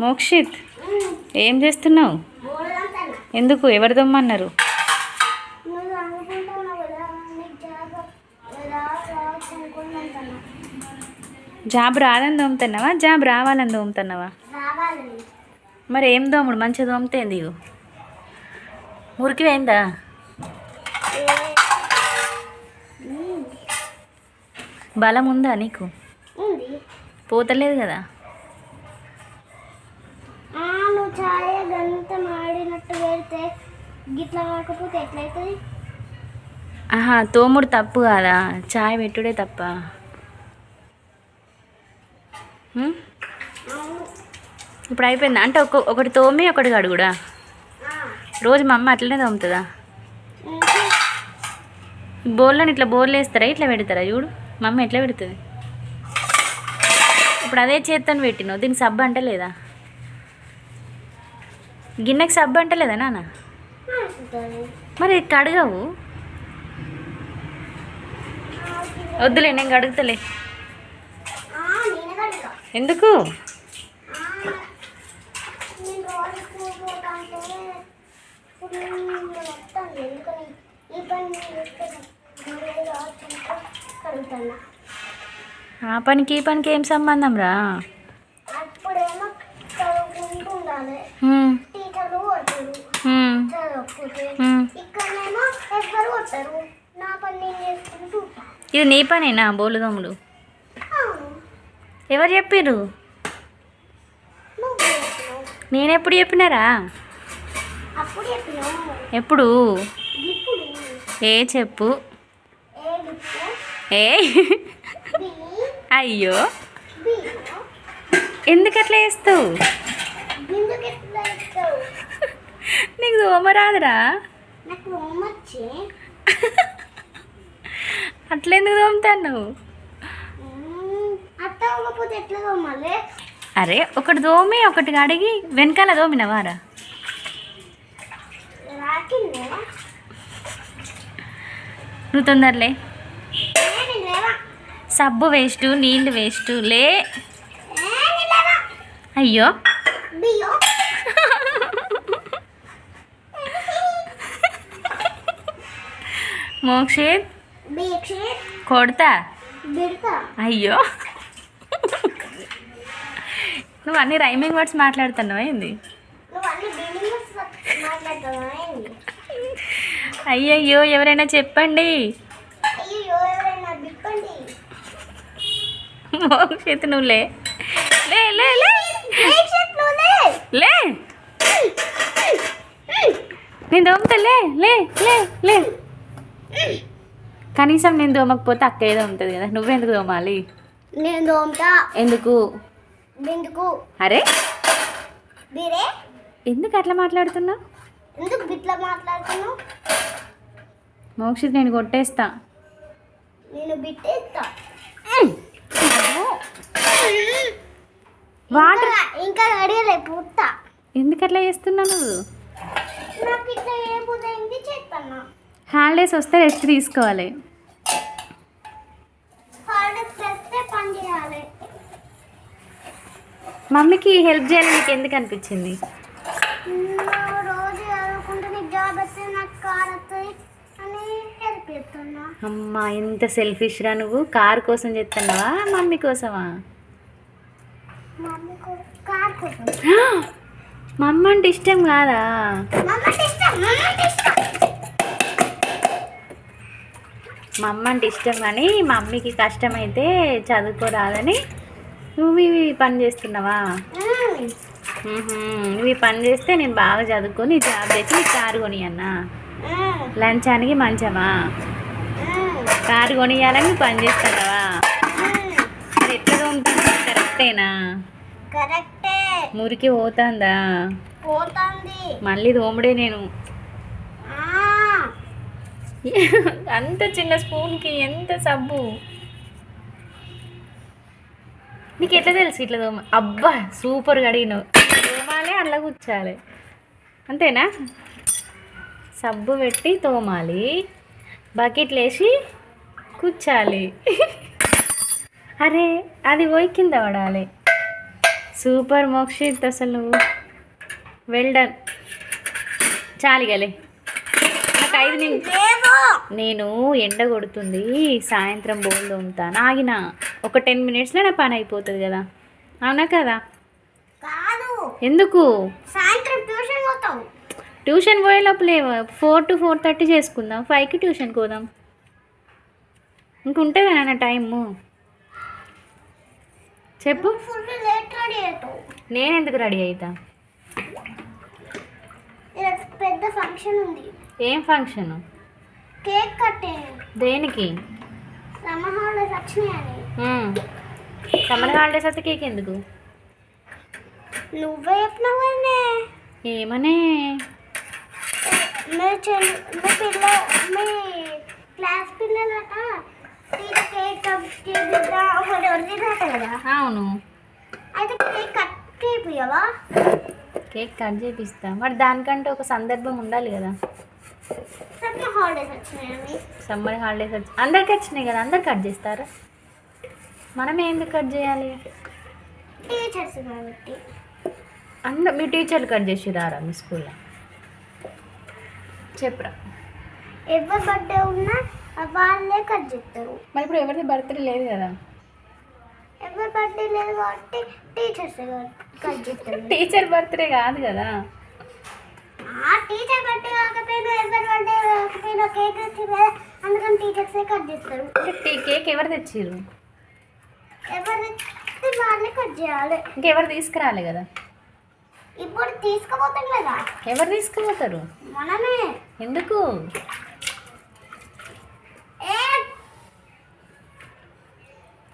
మోక్షిత్ ఏం చేస్తున్నావు? ఎందుకు? ఎవరు దొమ్మన్నారు? జాబ్ రాదని దోముతున్నావా? జాబ్ రావాలని దోముతున్నావా? మరి ఏం దోముడు? మంచిగా దోముతేంది ఇగో. మురికి అయిందా బలం ఉందా నీకు? పోతలేదు కదా? నువ్వు ఛాయ గంత మాడినట్టు పెడితే గిట్లా కాకపోతే ఎట్లయితుంది? ఆహా తోముడు తప్పు కాదా? చాయ్ పెట్టుడే తప్ప? ఇప్పుడు అయిపోయిందా? అంటే ఒక ఒకటి తోమి ఒకటి కడుగుడా? రోజు మా అమ్మ అట్లనే తోముతుందా? బోర్లను ఇట్లా బోర్లు వేస్తారా? ఇట్లా పెడతారా? చూడు మా అమ్మ ఎట్లా పెడుతుంది? ఇప్పుడు అదే చేత్తని పెట్టినావు దీనికి సబ్బు అంటలేదా గిన్నెకి సబ్బు అంటలేదా నాన్న. మరి కడగవు వద్దులే నేను కడుగుతలే. ఎందుకు? ఆ పనికి ఈ పనికి ఏం సంబంధం రా? ఇది నీ పనేనా బోలు దమ్ముడు అవును. ఎవరు చేసినావు నేనెప్పుడు చెప్పినారా? ఎప్పుడు? ఏ? చెప్పు. ఏ అయ్యో. బి. ఎందుకు అట్లా వేస్తావు నీకు దోమరాదురా నాకు హోమొచ్చి అట్లా ఎందుకు దోముతాను తోమాలి అరే ఒకటి దోమి ఒకటి అడిగి వెనకాల దోమినవారా నువ్వు తొందరలే. సబ్బు వేస్ట్ నీళ్ళు వేస్ట్ లే. అయ్యో. మోక్షిత్? కొడతా? అయ్యో. నువ్వు అన్ని రైమింగ్ వర్డ్స్ మాట్లాడుతున్నావా ఏంది? అయ్యయ్యో ఎవరైనా చెప్పండి. మోక్షిత్ నువ్వు లే. లే లే లే. నేను దోమతా లే లే లే లే. కనీసం నేను దోమకపోతే అక్క ఏదో ఉంటుంది కదా నువ్వెందుకు దోమాలి? నేను దోమతా. ఎందుకు? బిందుకు అరే? బిరే ఎందుకు అట్లా మాట్లాడుతున్నావు? ఎందుకు బిట్లా మాట్లాడుతున్నావు? మోక్షిత్ నేను కొట్టేస్తా. నేను బిట్టేస్తా. వాటర్ ఇంకా- అడిగలే పూత ఎందుకు అట్లా చేస్తున్నావు నువ్వు? నాకు ఇట్లా ఏ చేస్తాను హాలిడేస్ వస్తే రెస్ట్ తీసుకోవాలి. చేయాలి. మమ్మీకి హెల్ప్ చేయాలని నీకు ఎందుకు అనిపించింది? అమ్మా ఎంత సెల్ఫిష్ రా నువ్వు. కార్ కోసం చేస్తున్నావా మమ్మీ కోసమా? మమ్మ అంటే ఇష్టం కాదా ఇష్టం మమ్మ అంటే ఇష్టం కానీ మమ్మీకి కష్టమైతే చదువుకోరాదని నువ్వు ఇవి పని చేస్తున్నావా. నువ్వు ఈ పని చేస్తే నేను బాగా చదువుకొని జాబ్ తెచ్చి నీకు కారు కొని అన్న మ్మ్. లంచానికి మంచమా. కారు కొనియాలని నువ్వు పని చేస్తున్నావా. మరి ఎట్లా తోముతావు కరెక్టేనా కరెక్టే మురికి పోతుందా మళ్ళీ తోముడే నేను అంత చిన్న స్పూన్కి ఎంత సబ్బు? నీకు ఎట్లా తెలుసు ఇట్లా తోమ? అబ్బా సూపర్ అడిగినావు తోమాలి అలా కూర్చాలి అంతేనా? సబ్బు పెట్టి తోమాలి. బకెట్లు వేసి కూర్చాలి అరే అది పోయి కింద పడాలి. సూపర్ మోక్షిత్ అసలు. Well done. చాలిగలే లేవు నేను ఎండ కొడుతుంది సాయంత్రం బోల్ తోముతాను. ఆగిన ఒక టెన్ మినిట్స్లో నా పని అయిపోతుంది కదా. అవునా కదా? ఎందుకు? సాయంత్రం ట్యూషన్ ట్యూషన్ పోయే లోపలే ఫోర్ టు ఫోర్ థర్టీ చేసుకుందాం ఫైవ్కి ట్యూషన్కి పోదాం. ఇంకుంటుంది నా టైము? చెప్పు. నేను ఎందుకు రెడీ అవుతా పెద్ద ఫంక్షన్ ఉంది. ఏం ఫంక్షన్? కేక్ కట్టేను దేనికి? సమ్మర్ హాలిడేస్ వచ్చినాయని సమ్మర్ హాలిడేస్ అయితే కేక్ ఎందుకు? నువ్వే చెప్పినావు కదనే. ఏమనే? మీ చెల్లి మీ పిల్ల మీ క్లాస్ పిల్లలట కేక్ అవును. అయితే కేక్ కట్ చేపియవా కేక్ కట్ చేపిస్తా. మరి దానికంటే ఒక సందర్భం ఉండాలి కదా. సమ్మర్ హాలిడేస్ సమ్మర్ హాలిడేస్ వచ్చి అందరికి వచ్చినాయి కదా అందరు కట్ చేస్తారా? మనం ఎందుకు కట్ చేయాలి? టీచర్స్ కాబట్టి. అందరు మీ టీచర్లు కట్ చేసి రారా మీ స్కూల్లో చెప్పురా. ఎవరి బర్త్డే ఉన్నా వాళ్ళే కట్ చేస్తారు. మరి ఇప్పుడు ఎవరిది బర్త్డే లేదు కదా? ఎవరి బర్త్డే లేదు కాబట్టి టీచర్స్ కట్ చేస్తారు. టీచర్ బర్త్డే కాదు కదా. ఆ టీచర్ బర్త్డే కాకపోయినా ఎవరి కాకపోయినా కేక్ అందుకని టీచర్సే కట్ చేస్తారు. టీ కేక్ ఎవరు తెచ్చిర్రు? ఎవరి? వాళ్ళే కట్ చేయాలి. ఇంకెవరు తీసుకురాలే కదా? ఇప్పుడు తీసుకుపోతాం కదా. ఎవరు తీసుకుపోతారు? మనమే. ఎందుకు? ఏ?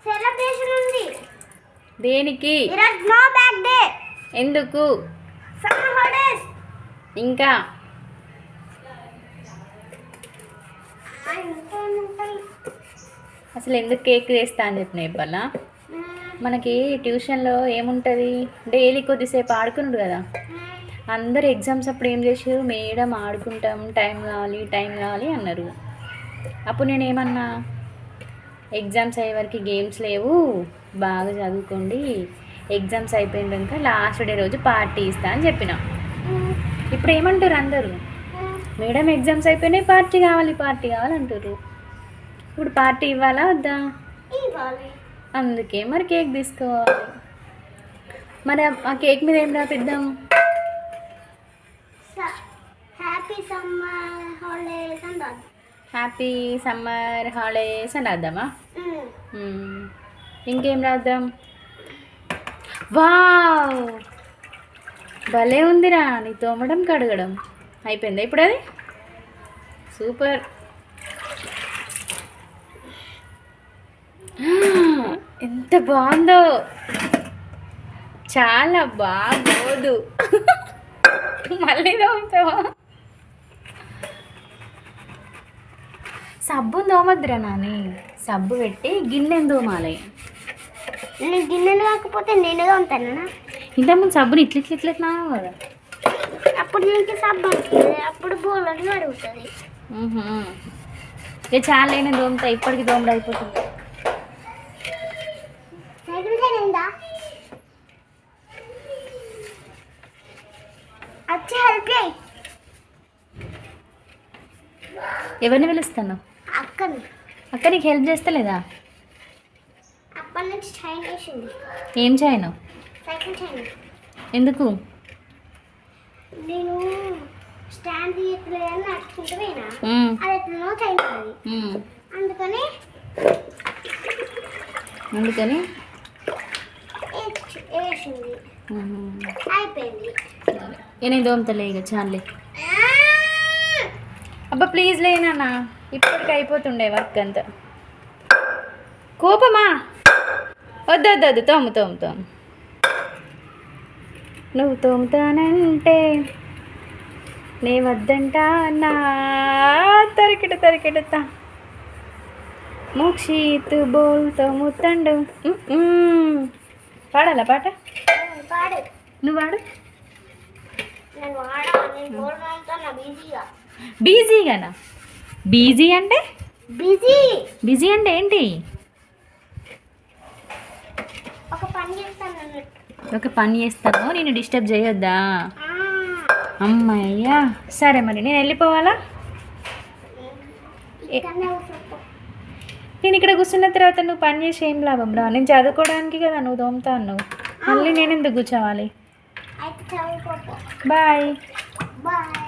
సెలబ్రేషన్ ఉంది. దేనికి? ఈరోజు నో బ్యాక్ డే ఎందుకు? సమ్మర్ హాలిడేస్ ఇంకా? అసలు ఎందుకు కేక్ చేస్తా అని చెప్పిన ఇవ్వాలా? మనకి ట్యూషన్లో ఏముంటుంది? డైలీ కొద్దిసేపు ఆడుకున్నాడు కదా. అందరు ఎగ్జామ్స్ అప్పుడు ఏం చేసారు మేడం ఆడుకుంటాం టైం కావాలి టైం కావాలి అన్నారు. అప్పుడు నేను ఏమన్నా? ఎగ్జామ్స్ అయ్యే వరకు గేమ్స్ లేవు బాగా చదువుకోండి. ఎగ్జామ్స్ అయిపోయినాక లాస్ట్ డే రోజు పార్టీ ఇస్తా అని చెప్పిన. ఇప్పుడు ఏమంటారు అందరూ? మేడం ఎగ్జామ్స్ అయిపోయినాయి పార్టీ కావాలి పార్టీ కావాలి అంటారు. ఇప్పుడు పార్టీ ఇవ్వాలా వద్దా? అందుకే మరి కేక్ తీసుకోవాలి. మరి ఆ- కేక్ మీద ఏం రాపిద్దాం? హ్యాపీ సమ్మర్ హాలిడేస్ అని హ్యాపీ సమ్మర్ హాలిడేస్ అని రాద్దామా. ఇంకేం రాద్దాం? వావ్! భలే ఉందిరా నీ తోమడం కడగడం. అయిపోయిందా ఇప్పుడు అది? సూపర్. ఎంత బాగుందో. చాలా బాగోదు. మళ్ళీ తోముతావా? సబ్బు తోమద్దురా నాని. సబ్బు పెట్టి గిన్నెని తోమాలి. నేను గిన్నెలు కాకపోతే నేను తోముతానా? ఇంతకుముందు సబ్బుని ఇట్ల ఇట్ల ఇట్ల ఇట్లా కదా. అప్పుడు నీకు సబ్బు అప్పుడు బోలని అడుగుతుంది ఇక చాలా నేను దోమతా ఇప్పటికి దోమలు అయిపోతుంది సైకిల్ చేయనిందా వచ్చి హెల్ప్ చేయి. ఎవరిని పిలుస్తాను అక్కని. అక్క నీకు హెల్ప్ చేస్తలేదా? అప్పటి నుంచి ఏం చేయను ఎందుకు? నేను స్టాండ్ తీయట్లేదని నడుచుకుంటూ పోయినా. మ్మ్. అది ఎట్లనో చైన్ అది మ్మ్. అందుకని? అందుకని వేసి- వేసింది. అయిపోయింది. నేను దోమతలే ఇక చాలే అబ్బా ప్లీజ్ లేనా ఇప్పటికి అయిపోతుండే వర్క్ అంతా. కోపమా? వద్దు వద్దు వద్దు. తోము తోము తోము. నువ్వు తోముతానంటే నే వద్దంటా నా తరికిట తరికిడతా మోక్షిత్ బోల్ తోముతండు. పాడాలా పాట? పాడు నువ్వు పాడు. బిజీగానా? బిజీ అంటే? బిజీ. బిజీ అంటే ఏంటి? ఒక పని చేస్తాను అన్నట్టు. ఒక పని చేస్తాను నేను డిస్టర్బ్ చేయొద్దా? అమ్మయ్యా. సరే మరి నేను వెళ్ళిపోవాలా. నేను ఇక్కడ కూర్చున్న తర్వాత నువ్వు పని చేసి ఏం లాభం రా? నేను చదువుకోవడానికి కదా నువ్వు తోముతా అన్నావు. మళ్ళీ నేను ఎందుకు కూర్చోవాలి బాయ్. బాయ్.